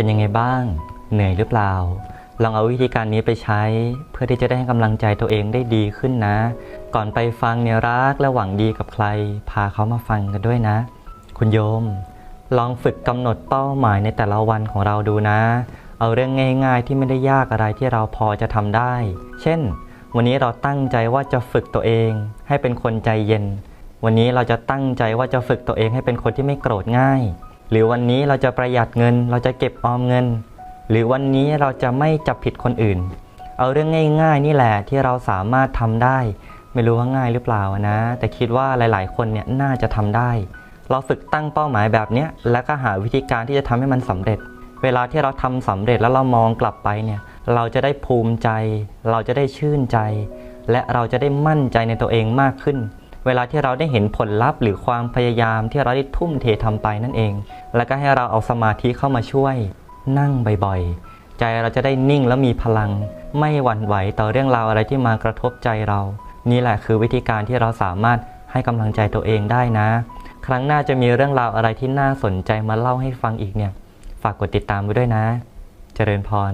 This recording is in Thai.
เป็นยังไงบ้าง เหนื่อยหรือเปล่า ลองเอาวิธีการนี้ไปใช้เพื่อที่จะได้ให้กำลังใจตัวเองได้ดีขึ้นนะ ก่อนไปฟังเนี่ยรักและหวังดีกับใคร พาเขามาฟังกันด้วยนะ คุณโยม ลองฝึกกำหนดเป้าหมายในแต่ละวันของเราดูนะ เอาเรื่องง่าย ๆ ที่ไม่ได้ยากอะไรที่เราพอจะทำได้ เช่น วันนี้เราตั้งใจว่าจะฝึกตัวเอง ให้เป็นคนใจเย็น วันนี้เราจะตั้งใจว่าจะฝึกตัวเองให้เป็นคนที่ไม่โกรธง่าย หรือวันนี้เราจะประหยัดเงิน เราจะเก็บออมเงิน หรือวันนี้เราจะไม่จับผิดคนอื่น เอาเรื่องง่าย ๆ นี่แหละที่เราสามารถทำได้ ไม่รู้ว่าง่ายหรือเปล่านะ แต่คิดว่าหลายๆ คนเนี่ยน่าจะทำได้ เราฝึกตั้งเป้าหมายแบบเนี้ยแล้วก็หาวิธีการที่จะทำให้มันสำเร็จ เวลาที่เราทำสำเร็จแล้วเรามองกลับไปเนี่ยเราจะได้ภูมิใจ เราจะได้ชื่นใจ และเราจะได้มั่นใจในตัวเองมากขึ้น เวลาที่เราได้เห็นผลลัพธ์หรือความพยายามที่เราได้ทุ่มเททำไปนั่นเอง แล้วก็ให้เราเอาสมาธิเข้ามาช่วย นั่งบ่อยๆ ใจเราจะได้นิ่งและมีพลัง ไม่หวั่นไหวต่อเรื่องราวอะไรที่มากระทบใจเรา นี่แหละคือวิธีการที่เราสามารถให้กำลังใจตัวเองได้นะ ครั้งหน้าจะมีเรื่องราวอะไรที่น่าสนใจมาเล่าให้ฟังอีกเนี่ย ฝากกดติดตามไว้ด้วยนะ เจริญพร